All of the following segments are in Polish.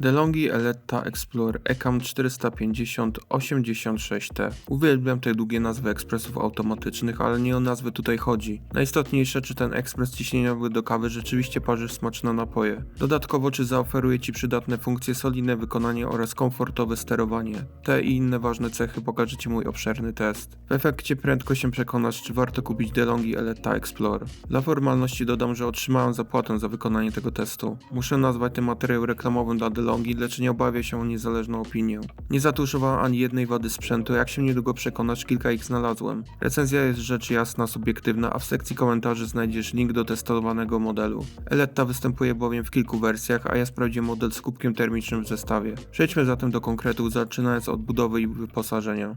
DeLonghi Eletta Explorer ECAM 450 86T. Uwielbiam te długie nazwy ekspresów automatycznych, ale nie o nazwy tutaj chodzi. Najistotniejsze, czy ten ekspres ciśnieniowy do kawy rzeczywiście parzy smaczne napoje. Dodatkowo, czy zaoferuje Ci przydatne funkcje, solidne wykonanie oraz komfortowe sterowanie. Te i inne ważne cechy pokaże Ci mój obszerny test. W efekcie prędko się przekonasz, czy warto kupić DeLonghi Eletta Explorer. Dla formalności dodam, że otrzymałem zapłatę za wykonanie tego testu. Muszę nazwać ten materiał reklamowym dla DeLonghi, lecz nie obawia się o niezależną opinię. Nie zatuszowałem ani jednej wady sprzętu, jak się niedługo przekonasz, kilka ich znalazłem. Recenzja jest rzecz jasna, subiektywna, a w sekcji komentarzy znajdziesz link do testowanego modelu. Eletta występuje bowiem w kilku wersjach, a ja sprawdziłem model z kubkiem termicznym w zestawie. Przejdźmy zatem do konkretów, zaczynając od budowy i wyposażenia.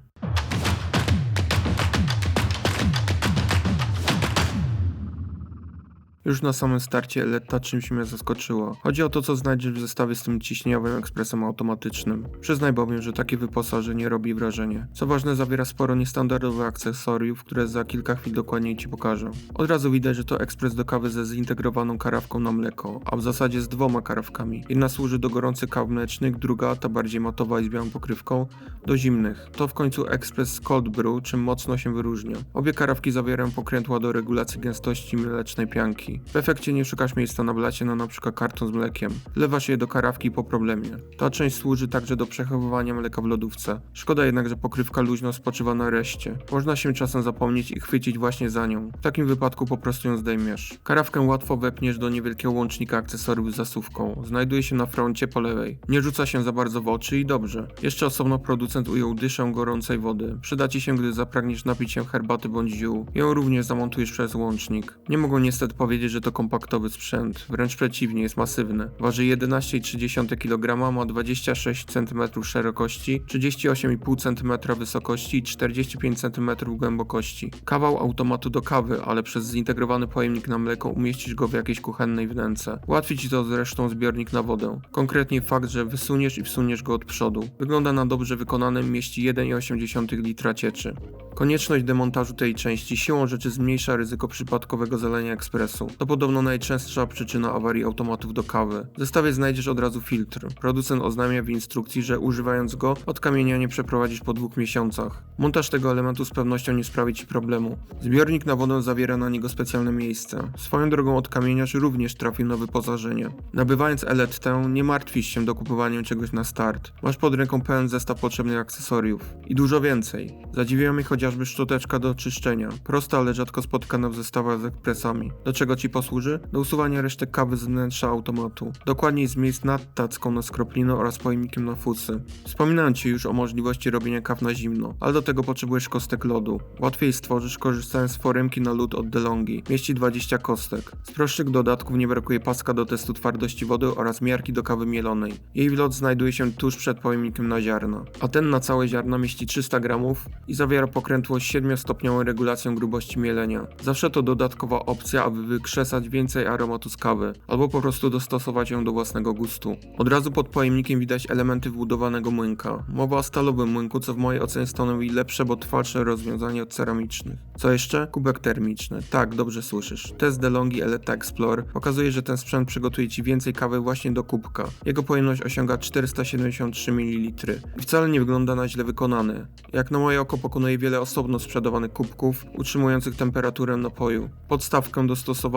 Już na samym starcie Eletta czymś mnie zaskoczyło. Chodzi o to, co znajdziesz w zestawie z tym ciśnieniowym ekspresem automatycznym. Przyznaj bowiem, że takie wyposażenie robi wrażenie. Co ważne, zawiera sporo niestandardowych akcesoriów, które za kilka chwil dokładniej Ci pokażę. Od razu widać, że to ekspres do kawy ze zintegrowaną karawką na mleko, a w zasadzie z dwoma karawkami. Jedna służy do gorących kaw mlecznych, druga, ta bardziej matowa i z białą pokrywką, do zimnych. To w końcu ekspres cold brew, czym mocno się wyróżnia. Obie karawki zawierają pokrętła do regulacji gęstości mlecznej pianki. W efekcie nie szukasz miejsca na blacie na np. karton z mlekiem. Wlewasz je do karawki po problemie. Ta część służy także do przechowywania mleka w lodówce. Szkoda jednak, że pokrywka luźno spoczywa na reszcie. Można się czasem zapomnieć i chwycić właśnie za nią. W takim wypadku po prostu ją zdejmiesz. Karawkę łatwo wepniesz do niewielkiego łącznika akcesoriów z zasuwką. Znajduje się na froncie po lewej. Nie rzuca się za bardzo w oczy i dobrze. Jeszcze osobno producent ujął dyszę gorącej wody. Przyda ci się, gdy zapragniesz napić się herbaty bądź ziół. Ją również zamontujesz przez łącznik. Nie mogę niestety powiedzieć, że to kompaktowy sprzęt. Wręcz przeciwnie, jest masywny. Waży 11,3 kg, ma 26 cm szerokości, 38,5 cm wysokości i 45 cm głębokości. Kawał automatu do kawy, ale przez zintegrowany pojemnik na mleko umieścisz go w jakiejś kuchennej wnęce. Ułatwi ci to zresztą zbiornik na wodę. Konkretnie fakt, że wysuniesz i wsuniesz go od przodu. Wygląda na dobrze wykonanym, mieści 1,8 litra cieczy. Konieczność demontażu tej części siłą rzeczy zmniejsza ryzyko przypadkowego zalenia ekspresu. To podobno najczęstsza przyczyna awarii automatów do kawy. W zestawie znajdziesz od razu filtr. Producent oznamia w instrukcji, że używając go od kamienia nie przeprowadzisz po dwóch miesiącach. Montaż tego elementu z pewnością nie sprawi ci problemu. Zbiornik na wodę zawiera na niego specjalne miejsce. Swoją drogą od kamieniarz również trafił na wyposażenie. Nabywając Elettę nie martwisz się dokupowaniem czegoś na start. Masz pod ręką pełen zestaw potrzebnych akcesoriów. I dużo więcej. Zadziwiła mnie chociażby szczoteczka do czyszczenia. Prosta, ale rzadko spotykana w zestawach z ekspresami. Do czego ci posłuży? Do usuwania resztek kawy z wnętrza automatu. Dokładniej z miejsc nad tacką na skropliną oraz pojemnikiem na fusy. Wspominałem ci już o możliwości robienia kaw na zimno, ale do tego potrzebujesz kostek lodu. Łatwiej stworzysz korzystając z foremki na lód od DeLonghi. Mieści 20 kostek. Z prostszych dodatków nie brakuje paska do testu twardości wody oraz miarki do kawy mielonej. Jej wlot znajduje się tuż przed pojemnikiem na ziarna, a ten na całe ziarna mieści 300 gramów i zawiera pokrętło z 7-stopniową regulacją grubości mielenia. Zawsze to dodatkowa opcja, aby wykrzesać więcej aromatu z kawy, albo po prostu dostosować ją do własnego gustu. Od razu pod pojemnikiem widać elementy wbudowanego młynka. Mowa o stalowym młynku, co w mojej ocenie stanowi lepsze, bo trwalsze rozwiązanie od ceramicznych. Co jeszcze? Kubek termiczny. Tak, dobrze słyszysz. Test DeLonghi Eletta Explorer pokazuje, że ten sprzęt przygotuje Ci więcej kawy właśnie do kubka. Jego pojemność osiąga 473 ml. I wcale nie wygląda na źle wykonany. Jak na moje oko pokonuje wiele osobno sprzedawanych kubków, utrzymujących temperaturę napoju. Podstawkę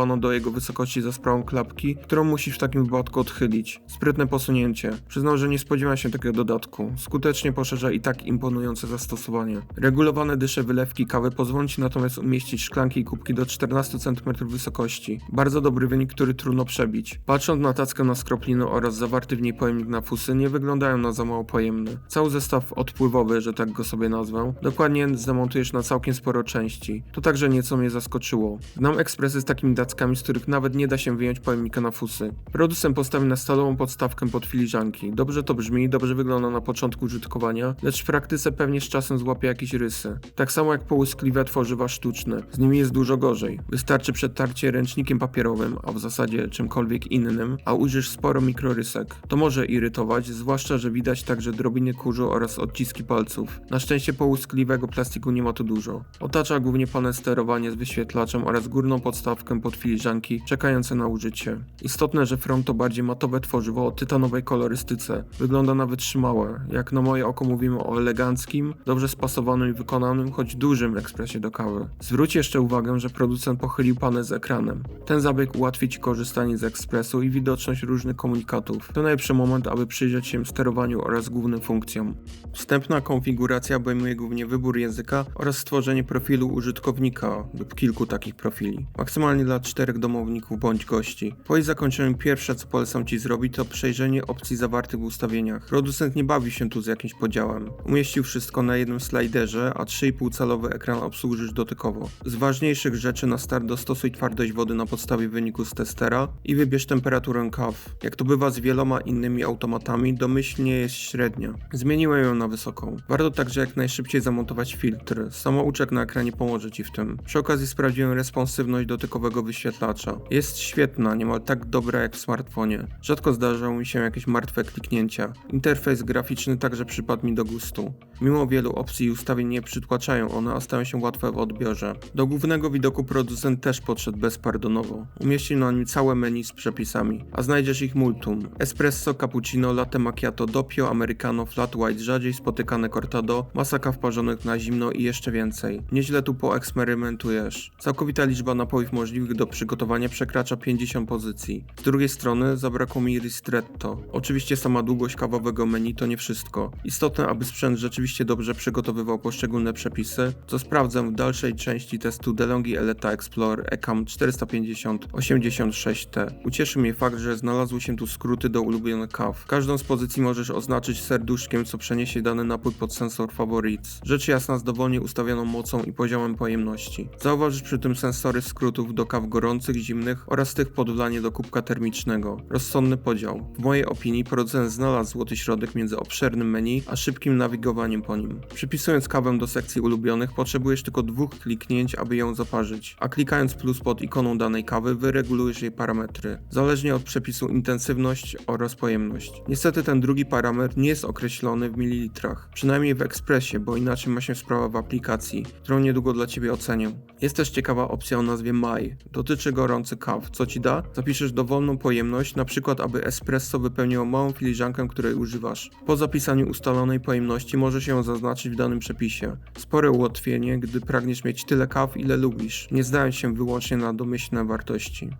do jego wysokości za sprawą klapki, którą musisz w takim wypadku odchylić. Sprytne posunięcie. Przyznał, że nie spodziewa się takiego dodatku. Skutecznie poszerza i tak imponujące zastosowanie. Regulowane dysze wylewki kawy pozwolą Ci natomiast umieścić szklanki i kubki do 14 cm wysokości. Bardzo dobry wynik, który trudno przebić. Patrząc na tackę na skroplinę oraz zawarty w niej pojemnik na fusy, nie wyglądają na za mało pojemne. Cały zestaw odpływowy, że tak go sobie nazwę, dokładnie zamontujesz na całkiem sporo części. To także nieco mnie zaskoczyło. Znam ekspresy z takimi tackami, z których nawet nie da się wyjąć pojemnika na fusy. Producent postawił na stalową podstawkę pod filiżanki. Dobrze to brzmi, dobrze wygląda na początku użytkowania, lecz w praktyce pewnie z czasem złapie jakieś rysy. Tak samo jak połyskliwe tworzywa sztuczne. Z nimi jest dużo gorzej. Wystarczy przetarcie ręcznikiem papierowym, a w zasadzie czymkolwiek innym, a ujrzysz sporo mikrorysek. To może irytować, zwłaszcza, że widać także drobiny kurzu oraz odciski palców. Na szczęście połyskliwego plastiku nie ma tu dużo. Otacza głównie panel sterowania z wyświetlaczem oraz górną podstawkę pod filiżanki czekające na użycie. Istotne, że front to bardziej matowe tworzywo o tytanowej kolorystyce. Wygląda na wytrzymałe. Jak na moje oko mówimy o eleganckim, dobrze spasowanym i wykonanym, choć dużym ekspresie do kawy. Zwróć jeszcze uwagę, że producent pochylił panel z ekranem. Ten zabieg ułatwi Ci korzystanie z ekspresu i widoczność różnych komunikatów. To najlepszy moment, aby przyjrzeć się sterowaniu oraz głównym funkcjom. Wstępna konfiguracja obejmuje głównie wybór języka oraz stworzenie profilu użytkownika lub kilku takich profili. Maksymalnie dla czterech domowników bądź gości. Po jej zakończeniu pierwsze co polecam Ci zrobić to przejrzenie opcji zawartych w ustawieniach. Producent nie bawi się tu z jakimś podziałem. Umieścił wszystko na jednym slajderze, a 3,5 calowy ekran obsłużysz dotykowo. Z ważniejszych rzeczy na start dostosuj twardość wody na podstawie wyniku z testera i wybierz temperaturę kaw. Jak to bywa z wieloma innymi automatami, domyślnie jest średnia. Zmieniłem ją na wysoką. Warto także jak najszybciej zamontować filtr. Samouczek na ekranie pomoże Ci w tym. Przy okazji sprawdziłem responsywność dotykowego wyświetlacza. Jest świetna, niemal tak dobra jak w smartfonie. Rzadko zdarzały mi się jakieś martwe kliknięcia. Interfejs graficzny także przypadł mi do gustu. Mimo wielu opcji i ustawień nie przytłaczają one, a stają się łatwe w odbiorze. Do głównego widoku producent też podszedł bezpardonowo. Umieścił na nim całe menu z przepisami, a znajdziesz ich multum. Espresso, cappuccino, latte macchiato, doppio, americano, flat white, rzadziej spotykane cortado, masa kaw parzonych na zimno i jeszcze więcej. Nieźle tu poeksperymentujesz. Całkowita liczba napojów możliwych do przygotowania przekracza 50 pozycji. Z drugiej strony zabrakło mi ristretto. Oczywiście sama długość kawowego menu to nie wszystko. Istotne, aby sprzęt rzeczywiście dobrze przygotowywał poszczególne przepisy, co sprawdzę w dalszej części testu DeLonghi Eleta Explorer ECAM 450-86T. Ucieszy mnie fakt, że znalazły się tu skróty do ulubionych kaw. Każdą z pozycji możesz oznaczyć serduszkiem, co przeniesie dany napój pod sensor Favorites. Rzecz jasna z dowolnie ustawioną mocą i poziomem pojemności. Zauważysz przy tym sensory skrótów do kaw gorących, zimnych oraz tych pod wlanie do kubka termicznego. Rozsądny podział. W mojej opinii producent znalazł złoty środek między obszernym menu a szybkim nawigowaniem po nim. Przypisując kawę do sekcji ulubionych, potrzebujesz tylko dwóch kliknięć, aby ją zaparzyć, a klikając plus pod ikoną danej kawy wyregulujesz jej parametry, zależnie od przepisu intensywność oraz pojemność. Niestety ten drugi parametr nie jest określony w mililitrach, przynajmniej w ekspresie, bo inaczej ma się sprawa w aplikacji, którą niedługo dla Ciebie ocenię. Jest też ciekawa opcja o nazwie My. Dotyczy gorący kaw. Co Ci da? Zapiszesz dowolną pojemność, na przykład aby espresso wypełniło małą filiżankę, której używasz. Po zapisaniu ustalonej pojemności możesz ją zaznaczyć w danym przepisie. Spore ułatwienie, gdy pragniesz mieć tyle kaw, ile lubisz, nie zdając się wyłącznie na domyślne wartości.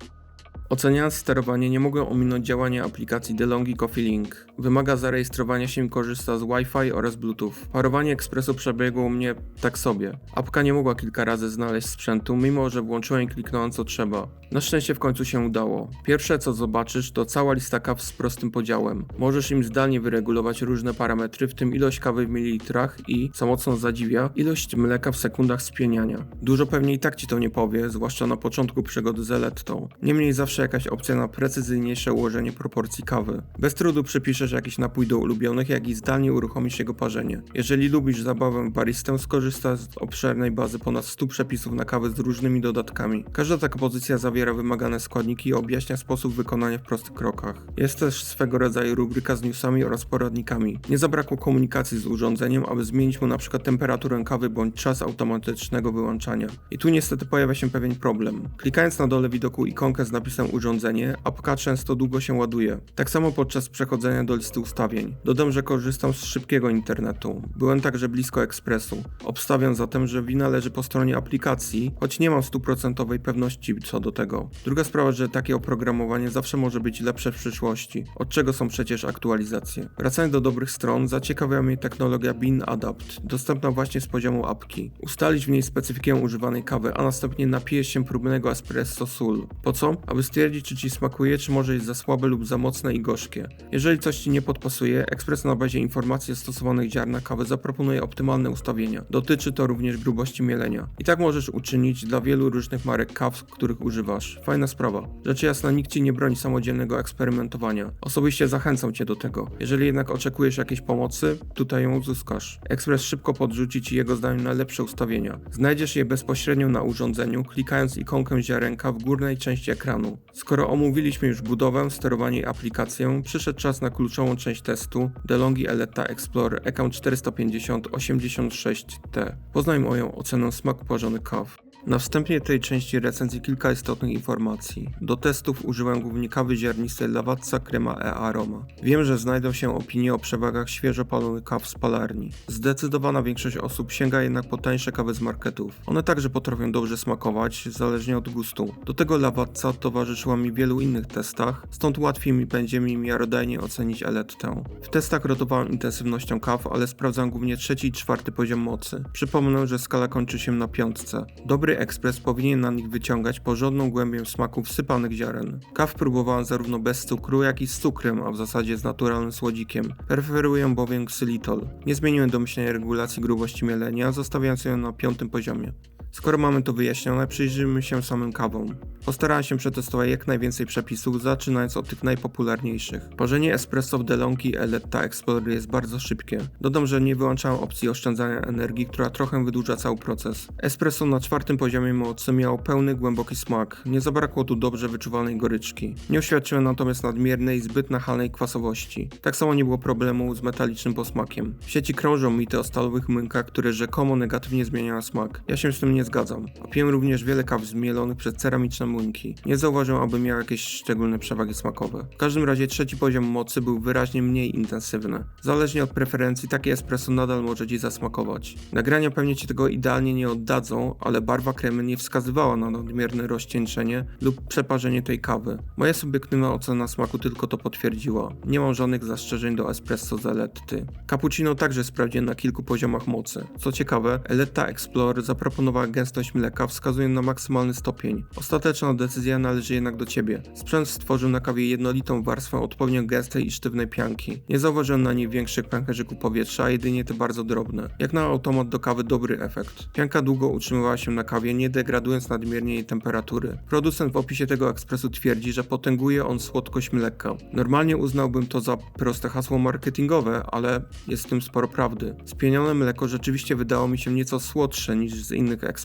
Oceniając sterowanie, nie mogę ominąć działania aplikacji DeLonghi Coffee Link. Wymaga zarejestrowania się i korzysta z Wi-Fi oraz Bluetooth. Parowanie ekspresu przebiegło u mnie tak sobie. Apka nie mogła kilka razy znaleźć sprzętu, mimo że włączyłem i kliknąłem co trzeba. Na szczęście w końcu się udało. Pierwsze co zobaczysz to cała lista kaw z prostym podziałem. Możesz im zdalnie wyregulować różne parametry, w tym ilość kawy w mililitrach i, co mocno zadziwia, ilość mleka w sekundach spieniania. Dużo pewnie i tak ci to nie powie, zwłaszcza na początku przygody z Elettą. Niemniej zawsze jakaś opcja na precyzyjniejsze ułożenie proporcji kawy. Bez trudu przypiszesz jakiś napój do ulubionych, jak i zdalnie uruchomisz jego parzenie. Jeżeli lubisz zabawę baristę, skorzystasz z obszernej bazy ponad 100 przepisów na kawę z różnymi dodatkami. Każda taka pozycja zawiera wymagane składniki i objaśnia sposób wykonania w prostych krokach. Jest też swego rodzaju rubryka z newsami oraz poradnikami. Nie zabrakło komunikacji z urządzeniem, aby zmienić mu przykład temperaturę kawy bądź czas automatycznego wyłączania. I tu niestety pojawia się pewien problem. Klikając na dole widoku ikonkę z napisem urządzenie, apka często długo się ładuje. Tak samo podczas przechodzenia do listy ustawień. Dodam, że korzystam z szybkiego internetu. Byłem także blisko ekspresu. Obstawiam zatem, że wina leży po stronie aplikacji, choć nie mam stuprocentowej pewności co do tego. Druga sprawa, że takie oprogramowanie zawsze może być lepsze w przyszłości, od czego są przecież aktualizacje. Wracając do dobrych stron, zaciekawia mnie technologia Bean Adapt, dostępna właśnie z poziomu apki. Ustalić w niej specyfikę używanej kawy, a następnie napijesz się próbnego espresso sul. Po co? Aby stwierdzić, czy ci smakuje, czy może jest za słabe lub za mocne i gorzkie. Jeżeli coś ci nie podpasuje, ekspres na bazie informacji o stosowanych ziarnach kawy zaproponuje optymalne ustawienia. Dotyczy to również grubości mielenia. I tak możesz uczynić dla wielu różnych marek kaw, których używasz. Fajna sprawa. Rzecz jasna, nikt ci nie broni samodzielnego eksperymentowania. Osobiście zachęcam cię do tego. Jeżeli jednak oczekujesz jakiejś pomocy, tutaj ją uzyskasz. Ekspres szybko podrzuci ci jego zdaniem najlepsze ustawienia. Znajdziesz je bezpośrednio na urządzeniu, klikając ikonkę ziarenka w górnej części ekranu. Skoro omówiliśmy już budowę, sterowanie i aplikację, przyszedł czas na kluczową część testu DeLonghi Eletta Explorer ECAM 450-86T. Poznaj moją ocenę smaku porzonych kaw. Na wstępie tej części recenzji kilka istotnych informacji. Do testów użyłem głównie kawy ziarnistej Lavazza Crema e Aroma. Wiem, że znajdą się opinie o przewagach świeżo palonych kaw z palarni. Zdecydowana większość osób sięga jednak po tańsze kawy z marketów. One także potrafią dobrze smakować, zależnie od gustu. Do tego Lavazza towarzyszyła mi w wielu innych testach, stąd łatwiej mi będzie mi miarodajnie ocenić Elettę. W testach rotowałem intensywnością kaw, ale sprawdzam głównie trzeci i czwarty poziom mocy. Przypomnę, że skala kończy się na piątce. Dobry ekspres powinien na nich wyciągać porządną głębię smaku wsypanych ziaren. Kaw próbowałem zarówno bez cukru, jak i z cukrem, a w zasadzie z naturalnym słodzikiem. Preferuję bowiem ksylitol. Nie zmieniłem domyślnej regulacji grubości mielenia, zostawiając ją na piątym poziomie. Skoro mamy to wyjaśnione, przyjrzyjmy się samym kawom. Postarałem się przetestować jak najwięcej przepisów, zaczynając od tych najpopularniejszych. Parzenie espresso w DeLonghi Eletta Explorer jest bardzo szybkie. Dodam, że nie wyłączałem opcji oszczędzania energii, która trochę wydłuża cały proces. Espresso na czwartym poziomie mocy miało pełny, głęboki smak. Nie zabrakło tu dobrze wyczuwalnej goryczki. Nie oświadczyłem natomiast nadmiernej, zbyt nachalnej kwasowości. Tak samo nie było problemu z metalicznym posmakiem. W sieci krążą mity o stalowych młynkach, które rzekomo negatywnie zmieniają smak. Ja się z tym nie zgadzam. Piłem również wiele kaw zmielonych przez ceramiczne młynki. Nie zauważyłem, aby miał jakieś szczególne przewagi smakowe. W każdym razie trzeci poziom mocy był wyraźnie mniej intensywny. Zależnie od preferencji, takie espresso nadal może Ci zasmakować. Nagrania pewnie Ci tego idealnie nie oddadzą, ale barwa kremy nie wskazywała na nadmierne rozcieńczenie lub przeparzenie tej kawy. Moja subiektywna ocena smaku tylko to potwierdziła. Nie mam żadnych zastrzeżeń do espresso z Eletty. Cappuccino także sprawdziłem na kilku poziomach mocy. Co ciekawe, Eletta Explorer zaproponowała gęstość mleka wskazując na maksymalny stopień. Ostateczna decyzja należy jednak do Ciebie. Sprzęt stworzył na kawie jednolitą warstwę odpowiednio gęstej i sztywnej pianki. Nie zauważyłem na niej większych pęcherzyków powietrza, a jedynie te bardzo drobne. Jak na automat do kawy dobry efekt. Pianka długo utrzymywała się na kawie, nie degradując nadmiernie jej temperatury. Producent w opisie tego ekspresu twierdzi, że potęguje on słodkość mleka. Normalnie uznałbym to za proste hasło marketingowe, ale jest w tym sporo prawdy. Spienione mleko rzeczywiście wydało mi się nieco słodsze niż z innych ekspresów.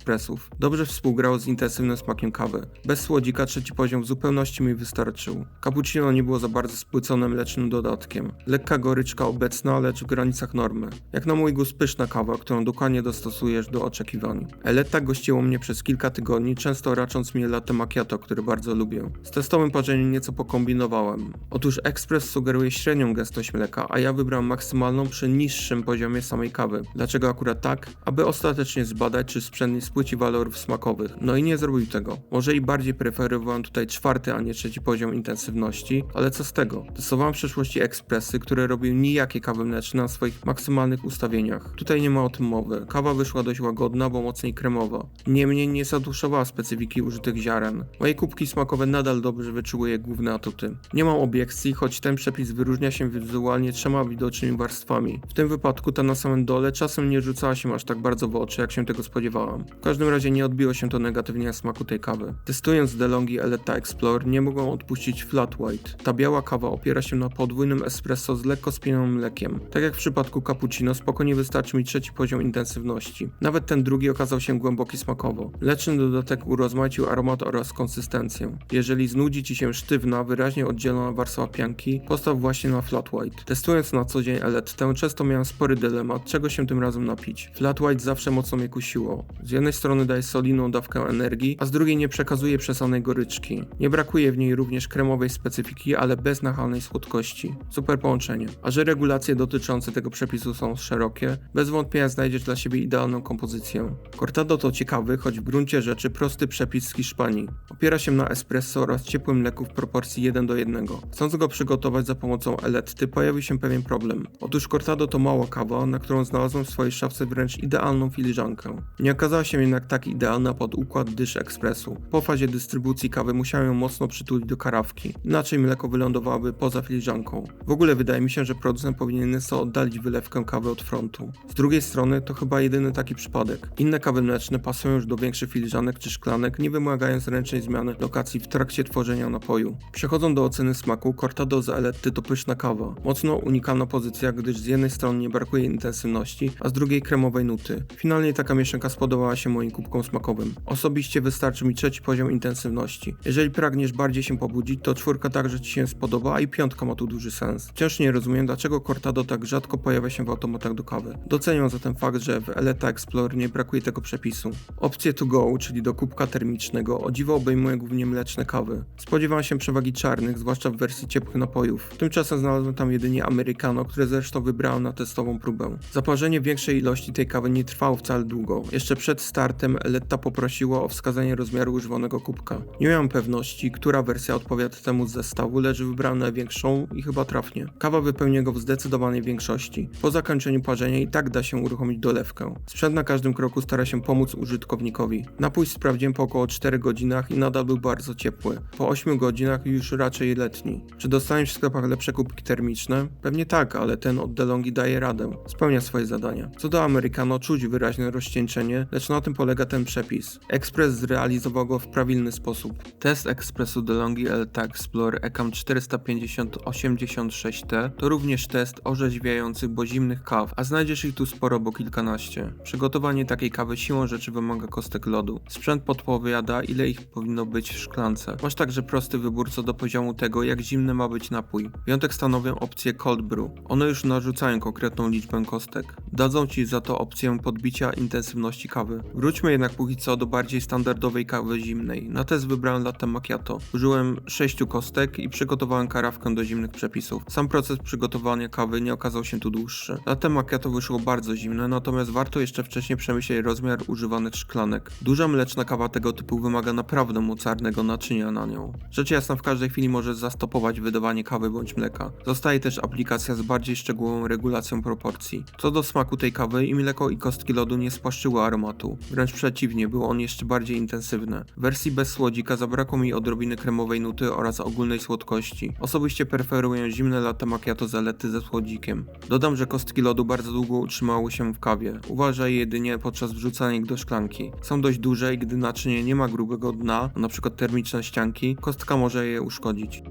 Dobrze współgrało z intensywnym smakiem kawy. Bez słodzika trzeci poziom w zupełności mi wystarczył. Cappuccino nie było za bardzo spłycone mlecznym dodatkiem. Lekka goryczka obecna, lecz w granicach normy. Jak na mój gust pyszna kawa, którą dokładnie dostosujesz do oczekiwań. Eletta gościło mnie przez kilka tygodni, często racząc mi latte macchiato, który bardzo lubię. Z testowym parzeniem nieco pokombinowałem. Otóż ekspres sugeruje średnią gęstość mleka, a ja wybrałem maksymalną przy niższym poziomie samej kawy. Dlaczego akurat tak? Aby ostatecznie zbadać, czy sprzęt nie spłyci walorów smakowych. No i nie zrobił tego. Może i bardziej preferowałem tutaj czwarty, a nie trzeci poziom intensywności, ale co z tego? Testowałem w przeszłości ekspresy, które robiły nijakie kawy mleczne na swoich maksymalnych ustawieniach. Tutaj nie ma o tym mowy. Kawa wyszła dość łagodna, bo mocniej kremowa. Niemniej nie zaduszowała specyfiki użytych ziaren. Moje kubki smakowe nadal dobrze wyczuły je główne atuty. Nie mam obiekcji, choć ten przepis wyróżnia się wizualnie trzema widocznymi warstwami. W tym wypadku ta na samym dole czasem nie rzucała się aż tak bardzo w oczy, jak się tego spodziewałam. W każdym razie nie odbiło się to negatywnie na smaku tej kawy. Testując DeLonghi Eletta Explore nie mogłem odpuścić Flat White. Ta biała kawa opiera się na podwójnym espresso z lekko spienionym mlekiem. Tak jak w przypadku cappuccino, spokojnie wystarczy mi trzeci poziom intensywności. Nawet ten drugi okazał się głęboki smakowo. Leczny dodatek urozmaicił aromat oraz konsystencję. Jeżeli znudzi Ci się sztywna, wyraźnie oddzielona warstwa pianki, postaw właśnie na Flat White. Testując na co dzień Elettę, często miałem spory dylemat, czego się tym razem napić. Flat White zawsze mocno mnie kusiło. Z strony daje solidną dawkę energii, a z drugiej nie przekazuje przesanej goryczki. Nie brakuje w niej również kremowej specyfiki, ale bez nachalnej słodkości. Super połączenie. A że regulacje dotyczące tego przepisu są szerokie, bez wątpienia znajdziesz dla siebie idealną kompozycję. Cortado to ciekawy, choć w gruncie rzeczy prosty przepis z Hiszpanii. Opiera się na espresso oraz ciepłym mleku w proporcji 1 do 1. Chcąc go przygotować za pomocą eletty, pojawił się pewien problem. Otóż Cortado to mała kawa, na którą znalazłem w swojej szafce wręcz idealną filiżankę. Nie okazała się jednak tak idealna pod układ dysz ekspresu. Po fazie dystrybucji kawy musiałem ją mocno przytulić do karawki, inaczej mleko wylądowałoby poza filiżanką. W ogóle wydaje mi się, że producent powinien nieco oddalić wylewkę kawy od frontu. Z drugiej strony to chyba jedyny taki przypadek. Inne kawy mleczne pasują już do większych filiżanek czy szklanek, nie wymagając ręcznej zmiany lokacji w trakcie tworzenia napoju. Przechodząc do oceny smaku, Cortado z Eletty to pyszna kawa. Mocno unikalna pozycja, gdyż z jednej strony nie brakuje intensywności, a z drugiej kremowej nuty. Finalnie taka mieszanka spodobała się moim kubką smakowym. Osobiście wystarczy mi trzeci poziom intensywności. Jeżeli pragniesz bardziej się pobudzić, to czwórka także ci się spodoba, a i piątka ma tu duży sens. Wciąż nie rozumiem, dlaczego Cortado tak rzadko pojawia się w automatach do kawy. Doceniam zatem fakt, że w Eleta Explorer nie brakuje tego przepisu. Opcje to go, czyli do kubka termicznego, o dziwo obejmuje głównie mleczne kawy. Spodziewałem się przewagi czarnych, zwłaszcza w wersji ciepłych napojów. Tymczasem znalazłem tam jedynie americano, które zresztą wybrałem na testową próbę. Zaparzenie większej ilości tej kawy nie trwało wcale długo. Jeszcze przed startem Eletta poprosiła o wskazanie rozmiaru używanego kubka. Nie miałem pewności, która wersja odpowiada temu zestawu, lecz wybrałem największą i chyba trafnie. Kawa wypełnia go w zdecydowanej większości. Po zakończeniu parzenia i tak da się uruchomić dolewkę. Sprzęt na każdym kroku stara się pomóc użytkownikowi. Napój sprawdziłem po około 4 godzinach i nadal był bardzo ciepły. Po 8 godzinach już raczej letni. Czy dostaniesz w sklepach lepsze kubki termiczne? Pewnie tak, ale ten od DeLonghi daje radę. Spełnia swoje zadania. Co do Americano, czuć wyraźne rozcieńczenie, lecz na tym polega ten przepis. Express zrealizował go w prawilny sposób. Test ekspresu DeLonghi Elta Explorer ECAM 450-86T to również test orzeźwiających, bo zimnych kaw, a znajdziesz ich tu sporo, bo kilkanaście. Przygotowanie takiej kawy siłą rzeczy wymaga kostek lodu. Sprzęt podpowiada, ile ich powinno być w szklance. Masz także prosty wybór co do poziomu tego, jak zimny ma być napój. Wyjątek stanowią opcję cold brew. One już narzucają konkretną liczbę kostek. Dadzą ci za to opcję podbicia intensywności kawy. Wróćmy jednak póki co do bardziej standardowej kawy zimnej. Na test wybrałem latte macchiato. Użyłem 6 kostek i przygotowałem karawkę do zimnych przepisów. Sam proces przygotowania kawy nie okazał się tu dłuższy. Latte macchiato wyszło bardzo zimne, natomiast warto jeszcze wcześniej przemyśleć rozmiar używanych szklanek. Duża mleczna kawa tego typu wymaga naprawdę mocarnego naczynia na nią. Rzecz jasna w każdej chwili może zastopować wydawanie kawy bądź mleka. Zostaje też aplikacja z bardziej szczegółową regulacją proporcji. Co do smaku tej kawy i mleko i kostki lodu nie spłaszczyły aromatu. Wręcz przeciwnie, było on jeszcze bardziej intensywne. W wersji bez słodzika zabrakło mi odrobiny kremowej nuty oraz ogólnej słodkości. Osobiście preferuję zimne latte macchiato zalety ze słodzikiem. Dodam, że kostki lodu bardzo długo utrzymały się w kawie. Uważaj jedynie podczas wrzucania ich do szklanki. Są dość duże i gdy naczynie nie ma grubego dna, np. termiczne ścianki, kostka może je uszkodzić.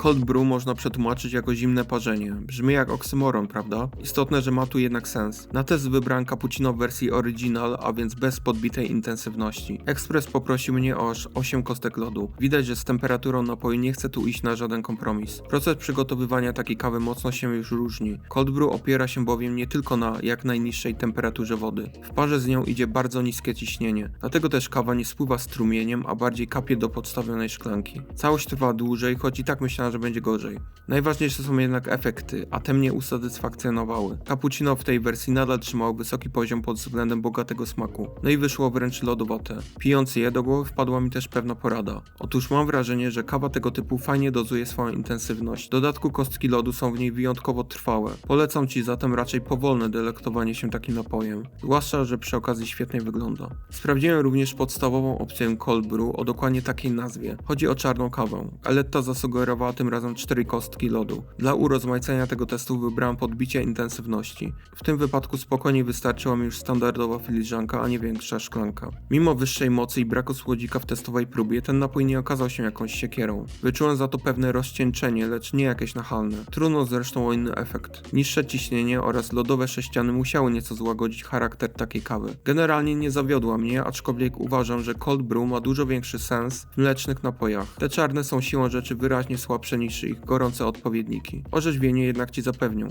Cold brew można przetłumaczyć jako zimne parzenie. Brzmi jak oksymoron, prawda? Istotne, że ma tu jednak sens. Na test wybrałem cappuccino w wersji original, a więc bez podbitej intensywności. Express poprosił mnie o aż 8 kostek lodu. Widać, że z temperaturą napoju nie chce tu iść na żaden kompromis. Proces przygotowywania takiej kawy mocno się już różni. Cold brew opiera się bowiem nie tylko na jak najniższej temperaturze wody. W parze z nią idzie bardzo niskie ciśnienie. Dlatego też kawa nie spływa strumieniem, a bardziej kapie do podstawionej szklanki. Całość trwa dłużej, choć i tak myślałem, że będzie gorzej. Najważniejsze są jednak efekty, a te mnie usatysfakcjonowały. Cappuccino w tej wersji nadal trzymało wysoki poziom pod względem bogatego smaku. No i wyszło wręcz lodowate. Pijąc je do głowy wpadła mi też pewna porada. Otóż mam wrażenie, że kawa tego typu fajnie dozuje swoją intensywność. W dodatku kostki lodu są w niej wyjątkowo trwałe. Polecam Ci zatem raczej powolne delektowanie się takim napojem. Zwłaszcza, że przy okazji świetnie wygląda. Sprawdziłem również podstawową opcję cold brew o dokładnie takiej nazwie. Chodzi o czarną kawę. Eletta zasugerowała tym razem 4 kostki lodu. Dla urozmaicenia tego testu wybrałem podbicie intensywności. W tym wypadku spokojnie wystarczyła mi już standardowa filiżanka, a nie większa szklanka. Mimo wyższej mocy i braku słodzika w testowej próbie, ten napój nie okazał się jakąś siekierą. Wyczułem za to pewne rozcieńczenie, lecz nie jakieś nachalne. Trudno zresztą o inny efekt. Niższe ciśnienie oraz lodowe sześciany musiały nieco złagodzić charakter takiej kawy. Generalnie nie zawiodła mnie, aczkolwiek uważam, że cold brew ma dużo większy sens w mlecznych napojach. Te czarne są siłą rzeczy wyraźnie słabsze niż ich gorące odpowiedniki. Orzeźwienie jednak ci zapewnią.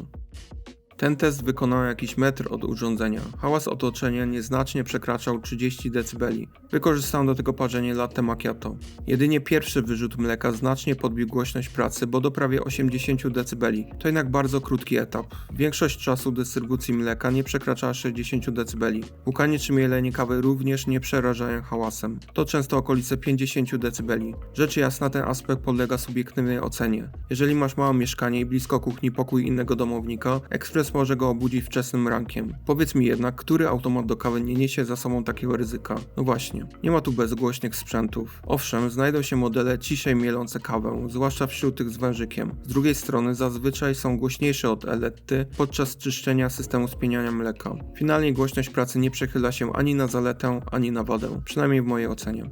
Ten test wykonałem jakiś metr od urządzenia. Hałas otoczenia nieznacznie przekraczał 30 dB. Wykorzystałem do tego parzenie latte macchiato. Jedynie pierwszy wyrzut mleka znacznie podbił głośność pracy, bo do prawie 80 dB. To jednak bardzo krótki etap. Większość czasu dystrybucji mleka nie przekraczała 60 dB. Łukanie czy mielenie kawy również nie przerażają hałasem. To często okolice 50 dB. Rzecz jasna ten aspekt podlega subiektywnej ocenie. Jeżeli masz małe mieszkanie i blisko kuchni pokój innego domownika, ekspres może go obudzić wczesnym rankiem. Powiedz mi jednak, który automat do kawy nie niesie za sobą takiego ryzyka? No właśnie, nie ma tu bezgłośnych sprzętów. Owszem, znajdą się modele ciszej mielące kawę, zwłaszcza wśród tych z wężykiem. Z drugiej strony zazwyczaj są głośniejsze od Eletty podczas czyszczenia systemu spieniania mleka. Finalnie głośność pracy nie przechyla się ani na zaletę, ani na wadę, przynajmniej w mojej ocenie.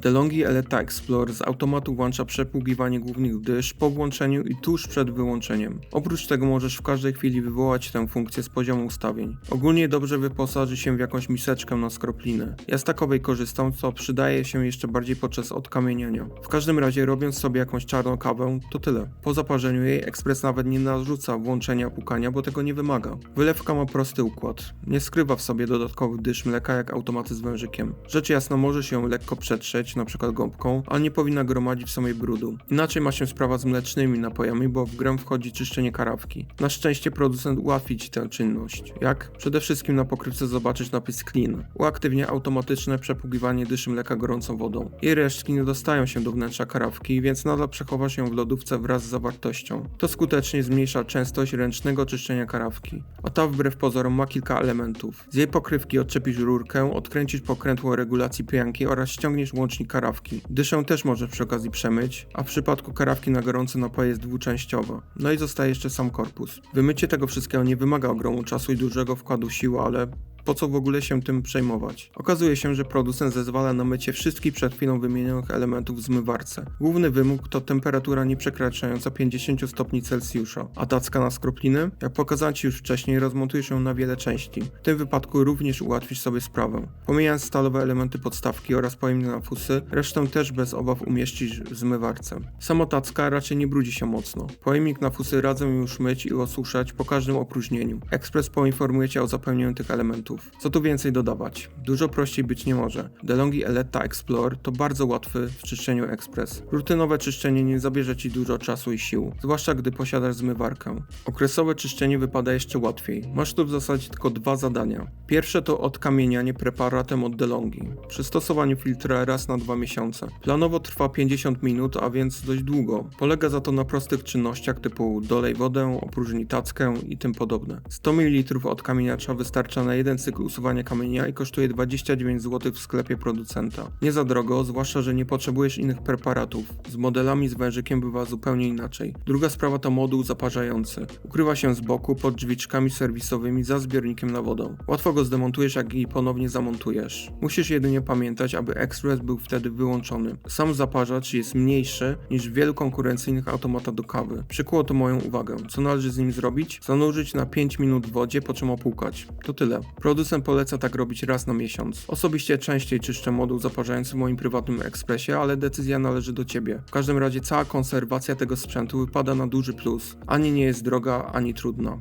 DeLonghi Eleta Explorer z automatu włącza przepługiwanie głównych dysz po włączeniu i tuż przed wyłączeniem. Oprócz tego możesz w każdej chwili wywołać tę funkcję z poziomu ustawień. Ogólnie dobrze wyposaży się w jakąś miseczkę na skroplinę. Ja z takowej korzystam, co przydaje się jeszcze bardziej podczas odkamieniania. W każdym razie robiąc sobie jakąś czarną kawę, to tyle. Po zaparzeniu jej ekspres nawet nie narzuca włączenia pukania, bo tego nie wymaga. Wylewka ma prosty układ. Nie skrywa w sobie dodatkowych dysz mleka jak automaty z wężykiem. Rzecz jasna może się lekko przetrzeć, na przykład gąbką, ale nie powinna gromadzić w sobie brudu. Inaczej ma się sprawa z mlecznymi napojami, bo w grę wchodzi czyszczenie karawki. Na szczęście producent ułatwi Ci tę czynność. Jak? Przede wszystkim na pokrywce zobaczyć napis clean. Uaktywnia automatyczne przepługiwanie dyszy mleka gorącą wodą. Jej resztki nie dostają się do wnętrza karawki, więc nadal przechowa się w lodówce wraz z zawartością. To skutecznie zmniejsza częstość ręcznego czyszczenia karawki. A ta wbrew pozorom ma kilka elementów. Z jej pokrywki odczepisz rurkę, odkręcisz pokrętło regulacji pianki oraz ściągniesz łącznik karawki. Dyszę też możesz przy okazji przemyć, a w przypadku karawki na gorące napoje jest dwuczęściowa. No i zostaje jeszcze sam korpus. Wymycie tego wszystkiego nie wymaga ogromu czasu i dużego wkładu sił, ale po co w ogóle się tym przejmować? Okazuje się, że producent zezwala na mycie wszystkich przed chwilą wymienionych elementów w zmywarce. Główny wymóg to temperatura nie przekraczająca 50 stopni Celsjusza, a tacka na skropliny? Jak pokazałem Ci już wcześniej, rozmontujesz ją na wiele części. W tym wypadku również ułatwisz sobie sprawę. Pomijając stalowe elementy podstawki oraz pojemne na fusy, resztę też bez obaw umieścisz w zmywarce. Sama tacka raczej nie brudzi się mocno. Pojemnik na fusy radzę już myć i osuszać po każdym opróżnieniu. Ekspres poinformuje Cię o zapełnieniu tych elementów. Co tu więcej dodawać? Dużo prościej być nie może. DeLonghi Eletta Explorer to bardzo łatwy w czyszczeniu ekspres. Rutynowe czyszczenie nie zabierze Ci dużo czasu i sił, zwłaszcza gdy posiadasz zmywarkę. Okresowe czyszczenie wypada jeszcze łatwiej. Masz tu w zasadzie tylko dwa zadania. Pierwsze to odkamienianie preparatem od DeLonghi. Przy stosowaniu filtra raz na dwa miesiące. Planowo trwa 50 minut, a więc dość długo. Polega za to na prostych czynnościach typu dolej wodę, opróżnij tackę i tym podobne. 100 ml odkamieniacza wystarcza na jeden cykl usuwania kamienia i kosztuje 29 zł w sklepie producenta. Nie za drogo, zwłaszcza, że nie potrzebujesz innych preparatów. Z modelami z wężykiem bywa zupełnie inaczej. Druga sprawa to moduł zaparzający. Ukrywa się z boku pod drzwiczkami serwisowymi za zbiornikiem na wodę. Łatwo go zdemontujesz, jak i ponownie zamontujesz. Musisz jedynie pamiętać, aby Express był wtedy wyłączony. Sam zaparzacz jest mniejszy niż wielu konkurencyjnych automatach do kawy. Przykuło to moją uwagę. Co należy z nim zrobić? Zanurzyć na 5 minut w wodzie, po czym opłukać. To tyle. Producent poleca tak robić raz na miesiąc. Osobiście częściej czyszczę moduł zaparzający w moim prywatnym ekspresie, ale decyzja należy do Ciebie. W każdym razie cała konserwacja tego sprzętu wypada na duży plus. Ani nie jest droga, ani trudna.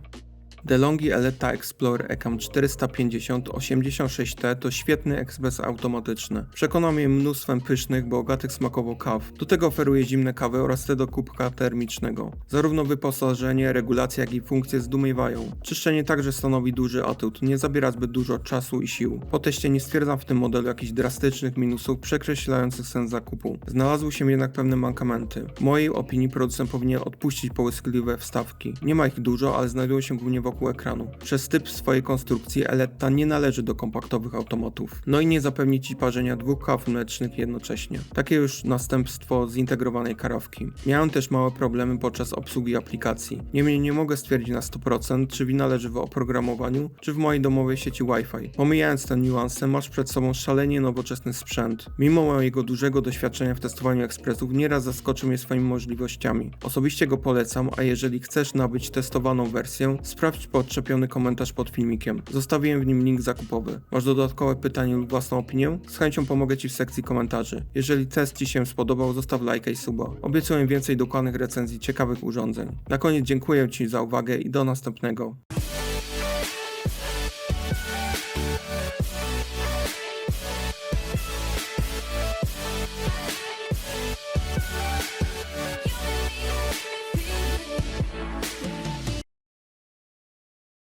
DeLonghi Eletta Explorer Ecam 450 86T to świetny ekspres automatyczny. Przekonał mnie mnóstwem pysznych, bogatych smakowo kaw. Do tego oferuje zimne kawy oraz te do kubka termicznego. Zarówno wyposażenie, regulacja, jak i funkcje zdumiewają. Czyszczenie także stanowi duży atut, nie zabiera zbyt dużo czasu i sił. Po teście nie stwierdzam w tym modelu jakichś drastycznych minusów przekreślających sens zakupu. Znalazły się jednak pewne mankamenty. W mojej opinii producent powinien odpuścić połyskliwe wstawki. Nie ma ich dużo, ale znajdują się głównie wokół ekranu. Przez typ swojej konstrukcji Eletta nie należy do kompaktowych automatów. No i nie zapewni Ci parzenia dwóch kaw mlecznych jednocześnie. Takie już następstwo zintegrowanej karawki. Miałem też małe problemy podczas obsługi aplikacji. Niemniej nie mogę stwierdzić na 100% czy wina leży w oprogramowaniu, czy w mojej domowej sieci Wi-Fi. Pomijając te niuanse, masz przed sobą szalenie nowoczesny sprzęt. Mimo mojego dużego doświadczenia w testowaniu ekspresów, nieraz zaskoczy mnie swoimi możliwościami. Osobiście go polecam, a jeżeli chcesz nabyć testowaną wersję, podczepiony komentarz pod filmikiem. Zostawiłem w nim link zakupowy. Masz dodatkowe pytanie lub własną opinię? Z chęcią pomogę Ci w sekcji komentarzy. Jeżeli test Ci się spodobał, zostaw lajka i suba. Obiecuję więcej dokładnych recenzji ciekawych urządzeń. Na koniec dziękuję Ci za uwagę i do następnego.